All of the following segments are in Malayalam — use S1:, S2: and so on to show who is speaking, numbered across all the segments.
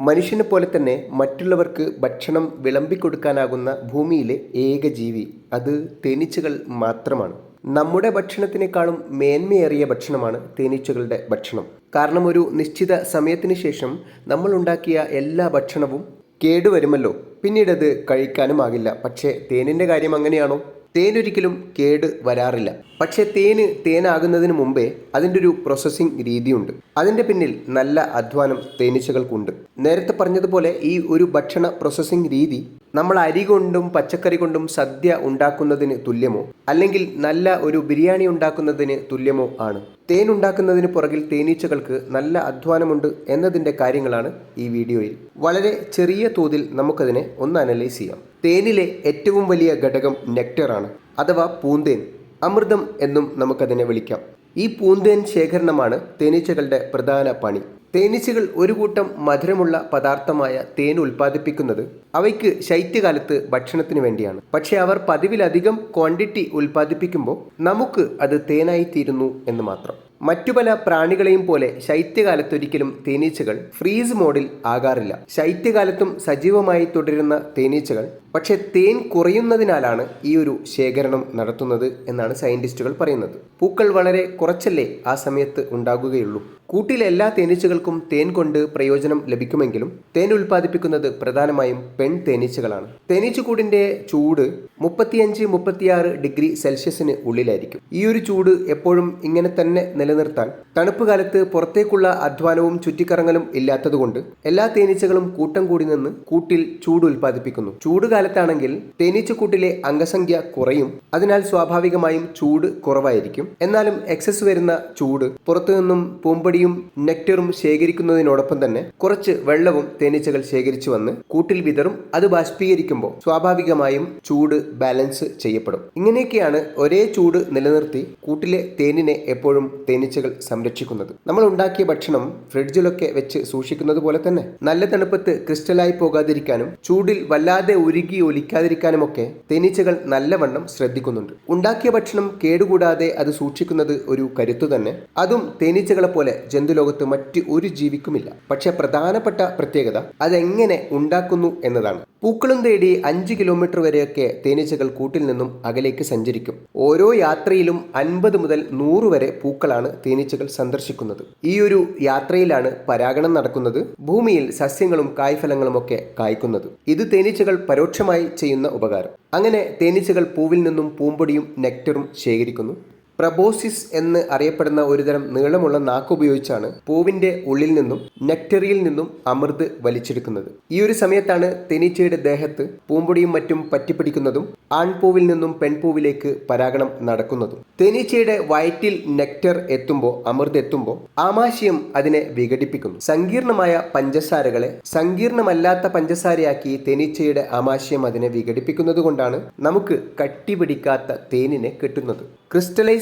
S1: മനുഷ്യനെ പോലെ തന്നെ മറ്റുള്ളവർക്ക് ഭക്ഷണം വിളമ്പിക്കൊടുക്കാനാകുന്ന ഭൂമിയിലെ ഏക ജീവി അത് തേനീച്ചകൾ മാത്രമാണ്. നമ്മുടെ ഭക്ഷണത്തിനേക്കാളും മേന്മയേറിയ ഭക്ഷണമാണ് തേനീച്ചകളുടെ ഭക്ഷണം. കാരണം ഒരു നിശ്ചിത സമയത്തിന് ശേഷം നമ്മൾ ഉണ്ടാക്കിയ എല്ലാ ഭക്ഷണവും കേടുവരുമല്ലോ. പിന്നീട് അത് കഴിക്കാനുമാകില്ല പക്ഷേ തേനിന്റെ കാര്യം അങ്ങനെയാണോ? തേനൊരിക്കലും കേട് വരാറില്ല. പക്ഷേ തേന് തേനാകുന്നതിന് മുമ്പേ അതിന്റെ ഒരു പ്രോസസ്സിംഗ് രീതിയുണ്ട്. അതിന്റെ പിന്നിൽ നല്ല അധ്വാനം തേനീച്ചകൾക്കുണ്ട്. നേരത്തെ പറഞ്ഞതുപോലെ ഈ ഒരു ഭക്ഷണ പ്രോസസ്സിംഗ് രീതി നമ്മൾ അരി കൊണ്ടും പച്ചക്കറി കൊണ്ടും സദ്യ ഉണ്ടാക്കുന്നതിന് തുല്യമോ? അല്ലെങ്കിൽ നല്ല ഒരു ബിരിയാണി ഉണ്ടാക്കുന്നതിന് തുല്യമോ ആണ്? തേൻ ഉണ്ടാക്കുന്നതിന് പുറകിൽ തേനീച്ചകൾക്ക് നല്ല അധ്വാനമുണ്ട് എന്നതിന്റെ കാര്യങ്ങളാണ് ഈ വീഡിയോയിൽ. വളരെ ചെറിയ തോതിൽ നമുക്കതിനെ ഒന്ന് അനലൈസ് ചെയ്യാം. തേനിലെ ഏറ്റവും വലിയ ഘടകം നെക്ടറാണ് അഥവാ പൂന്തേൻ. അമൃതം എന്നും നമുക്കതിനെ വിളിക്കാം. ഈ പൂന്തേൻ ശേഖരണമാണ് തേനീച്ചകളുടെ പ്രധാന പണി. തേനീച്ചകൾ ഒരു കൂട്ടം മധുരമുള്ള പദാർത്ഥമായ തേൻ ഉൽപ്പാദിപ്പിക്കുന്നത് അവയ്ക്ക് ശൈത്യകാലത്ത് ഭക്ഷണത്തിന് വേണ്ടിയാണ്. പക്ഷേ അവർ പതിവിലധികം ക്വാണ്ടിറ്റി ഉൽപ്പാദിപ്പിക്കുമ്പോൾ നമുക്ക് അത് തേനായി തീരുന്നു എന്ന് മാത്രം. മറ്റു പല പ്രാണികളെയും പോലെ ശൈത്യകാലത്തൊരിക്കലും തേനീച്ചകൾ ഫ്രീസ് മോഡിൽ ആകാറില്ല. ശൈത്യകാലത്തും സജീവമായി തുടരുന്ന തേനീച്ചകൾ പക്ഷെ തേൻ കുറയുന്നതിനാലാണ് ഈ ഒരു ശേഖരണം നടത്തുന്നത് എന്നാണ് സയന്റിസ്റ്റുകൾ പറയുന്നത്. പൂക്കൾ വളരെ കുറച്ചല്ലേ ആ സമയത്ത് ഉണ്ടാകുകയുള്ളൂ. കൂട്ടിലെ എല്ലാ തേനീച്ചകൾക്കും തേൻ കൊണ്ട് പ്രയോജനം ലഭിക്കുമെങ്കിലും തേൻ ഉൽപ്പാദിപ്പിക്കുന്നത് പ്രധാനമായും പെൺ തേനീച്ചകളാണ്. തേനീച്ചുകൂടിന്റെ ചൂട് മുപ്പത്തിയഞ്ച് മുപ്പത്തിയാറ് ഡിഗ്രി സെൽഷ്യസിന് ഉള്ളിലായിരിക്കും. ഈ ഒരു ചൂട് എപ്പോഴും ഇങ്ങനെ തന്നെ നിലനിർത്താൻ. തണുപ്പ് കാലത്ത് പുറത്തേക്കുള്ള അധ്വാനവും ചുറ്റിക്കറങ്ങലും ഇല്ലാത്തതുകൊണ്ട് എല്ലാ തേനീച്ചകളും കൂട്ടം കൂടി നിന്ന് കൂട്ടിൽ ചൂട് ഉൽപ്പാദിപ്പിക്കുന്നു. ചൂട് കാലത്താണെങ്കിൽ തേനീച്ചക്കൂട്ടിലെ അംഗസംഖ്യ കുറയും. അതിനാൽ സ്വാഭാവികമായും ചൂട് കുറവായിരിക്കും. എന്നാലും എക്സസ് വരുന്ന ചൂട് പുറത്തു നിന്നും പൂമ്പടിയും നെക്ടറും ശേഖരിക്കുന്നതിനോടൊപ്പം തന്നെ കുറച്ച് വെള്ളവും തേനീച്ചകൾ ശേഖരിച്ചു വന്ന് കൂട്ടിൽ വിതറും. അത് ബാഷ്പീകരിക്കുമ്പോൾ സ്വാഭാവികമായും ചൂട് ബാലൻസ് ചെയ്യപ്പെടും. ഇങ്ങനെയൊക്കെയാണ് ഒരേ ചൂട് നിലനിർത്തി കൂട്ടിലെ തേനിനെ എപ്പോഴും തേനീച്ചകൾ സംരക്ഷിക്കുന്നത്. നമ്മൾ ഉണ്ടാക്കിയ ഭക്ഷണം ഫ്രിഡ്ജിലൊക്കെ വെച്ച് സൂക്ഷിക്കുന്നത് പോലെ തന്നെ. നല്ല തണുപ്പത്ത് ക്രിസ്റ്റലായി പോകാതിരിക്കാനും ചൂടിൽ വല്ലാതെ ഉരുകി ഒലിക്കാതിരിക്കാനുമൊക്കെ തേനീച്ചകൾ നല്ലവണ്ണം ശ്രദ്ധിക്കുന്നുണ്ട്. ഉണ്ടാക്കിയ ഭക്ഷണം കേടുകൂടാതെ അത് സൂക്ഷിക്കുന്നത് ഒരു കരുത്തു തന്നെ. അതും തേനീച്ചകളെ പോലെ ജന്തുലോകത്ത് മറ്റ് ഒരു ജീവിക്കുമില്ല. പക്ഷെ പ്രധാനപ്പെട്ട പ്രത്യേകത അതെങ്ങനെ ഉണ്ടാക്കുന്നു എന്നതാണ്. പൂക്കളും തേടി അഞ്ച് കിലോമീറ്റർ വരെയൊക്കെ തേനീച്ചകൾ കൂട്ടിൽ നിന്നും അകലേക്ക് സഞ്ചരിക്കും. ഓരോ യാത്രയിലും അൻപത് മുതൽ നൂറ് വരെ പൂക്കളാണ് തേനീച്ചകൾ സന്ദർശിക്കുന്നത്. ഈ ഒരു യാത്രയിലാണ് പരാഗണം നടക്കുന്നത് ഭൂമിയിൽ സസ്യങ്ങളും കായ്ഫലങ്ങളും ഒക്കെ കായ്ക്കുന്നത്. ഇത് തേനീച്ചകൾ പരോക്ഷമായി ചെയ്യുന്ന ഉപകാരം. അങ്ങനെ തേനീച്ചകൾ പൂവിൽ നിന്നും പൂമ്പൊടിയും നെക്ടറും ശേഖരിക്കുന്നു. പ്രബോസിസ് എന്ന് അറിയപ്പെടുന്ന ഒരുതരം നീളമുള്ള നാക്ക് ഉപയോഗിച്ചാണ് പൂവിന്റെ ഉള്ളിൽ നിന്നും നെക്ടറിയിൽ നിന്നും അമൃത് വലിച്ചെടുക്കുന്നത്. ഈ ഒരു സമയത്താണ് തേനീച്ചയുടെ ദേഹത്ത് പൂമ്പൊടിയും മറ്റും പറ്റിപ്പിടിക്കുന്നതും ആൺപൂവിൽ നിന്നും പെൺപൂവിലേക്ക് പരാഗണം നടക്കുന്നതും. തേനീച്ചയുടെ വയറ്റിൽ നെക്ടർ എത്തുമ്പോൾ അമൃത് എത്തുമ്പോൾ ആമാശയം അതിനെ വിഘടിപ്പിക്കുന്നു. സങ്കീർണമായ പഞ്ചസാരകളെ സങ്കീർണമല്ലാത്ത പഞ്ചസാരയാക്കി തേനീച്ചയുടെ ആമാശയം അതിനെ വിഘടിപ്പിക്കുന്നത് കൊണ്ടാണ് നമുക്ക് കട്ടിപിടിക്കാത്ത തേനിനെ കിട്ടുന്നത്.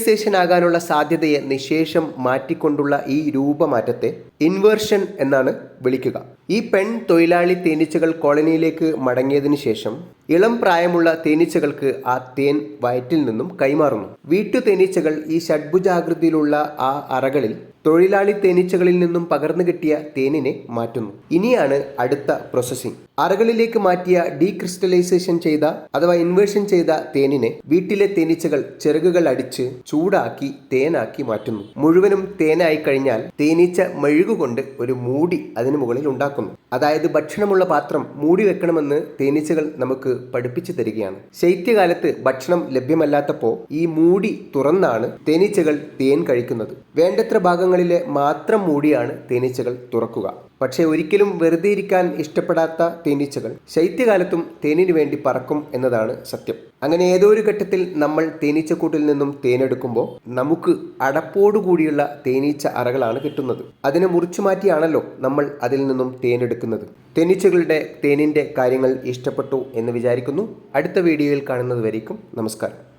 S1: ക്രിസ്റ്റലൈസേഷൻ ആകാനുള്ള സാധ്യതയെ നിശേഷം മാറ്റിക്കൊണ്ടുള്ള ഈ രൂപമാറ്റത്തെ ഇൻവേർഷൻ എന്നാണ് വിളിക്കുക. ഈ പെൺ തൊഴിലാളി തേനീച്ചകൾ കോളനിയിലേക്ക് മടങ്ങിയതിനു ശേഷം ഇളം പ്രായമുള്ള തേനീച്ചകൾക്ക് ആ തേൻ വയറ്റിൽ നിന്നും കൈമാറുന്നു. വീട്ടു തേനീച്ചകൾ ഈ ഷഡ്ഭുജാകൃതിയിലുള്ള ആ അറകളിൽ തൊഴിലാളി തേനീച്ചകളിൽ നിന്നും പകർന്നു കിട്ടിയ തേനിനെ മാറ്റുന്നു. ഇനിയാണ് അടുത്ത പ്രോസസ്സിംഗ് അറകളിലേക്ക് മാറ്റിയ ഡീക്രിസ്റ്റലൈസേഷൻ ചെയ്ത അഥവാ ഇൻവേർഷൻ ചെയ്ത തേനിനെ വീട്ടിലെ തേനീച്ചകൾ ചെറുകുകൾ അടിച്ച് ചൂടാക്കി തേനാക്കി മാറ്റുന്നു. മുഴുവനും തേനായി കഴിഞ്ഞാൽ തേനീച്ച മെഴുകുകൊണ്ട് ഒരു മൂടി അതിന് മുകളിൽ ഉണ്ടാക്കുന്നു അതായത് ഭക്ഷണമുള്ള പാത്രം മൂടി വെക്കണമെന്ന് തേനീച്ചകൾ നമുക്ക് പഠിപ്പിച്ചു തരികയാണ്. ശൈത്യകാലത്ത് ഭക്ഷണം ലഭ്യമല്ലാത്തപ്പോൾ ഈ മൂടി തുറന്നാണ് തേനീച്ചകൾ തേൻ കഴിക്കുന്നത്. വേണ്ടത്ര ഭാഗങ്ങളിലെ മാത്രം മൂടിയാണ് തേനീച്ചകൾ തുറക്കുക. പക്ഷേ ഒരിക്കലും വെറുതെ ഇരിക്കാൻ ഇഷ്ടപ്പെടാത്ത തേനീച്ചകൾ. ശൈത്യകാലത്തും തേനിനു വേണ്ടി പറക്കും എന്നതാണ് സത്യം. അങ്ങനെ ഏതോ ഒരു ഘട്ടത്തിൽ നമ്മൾ തേനീച്ചക്കൂട്ടിൽ നിന്നും തേനെടുക്കുമ്പോൾ നമുക്ക് അടപ്പോടുകൂടിയുള്ള തേനീച്ച അറകളാണ് കിട്ടുന്നത്. അതിനെ മുറിച്ചു മാറ്റിയാണല്ലോ നമ്മൾ അതിൽ നിന്നും തേനെടുക്കുന്നത്. തേനീച്ചകളുടെ തേനിന്റെ കാര്യങ്ങൾ ഇഷ്ടപ്പെട്ടു എന്ന് വിചാരിക്കുന്നു. അടുത്ത വീഡിയോയിൽ കാണുന്നത് വരേക്കും നമസ്കാരം.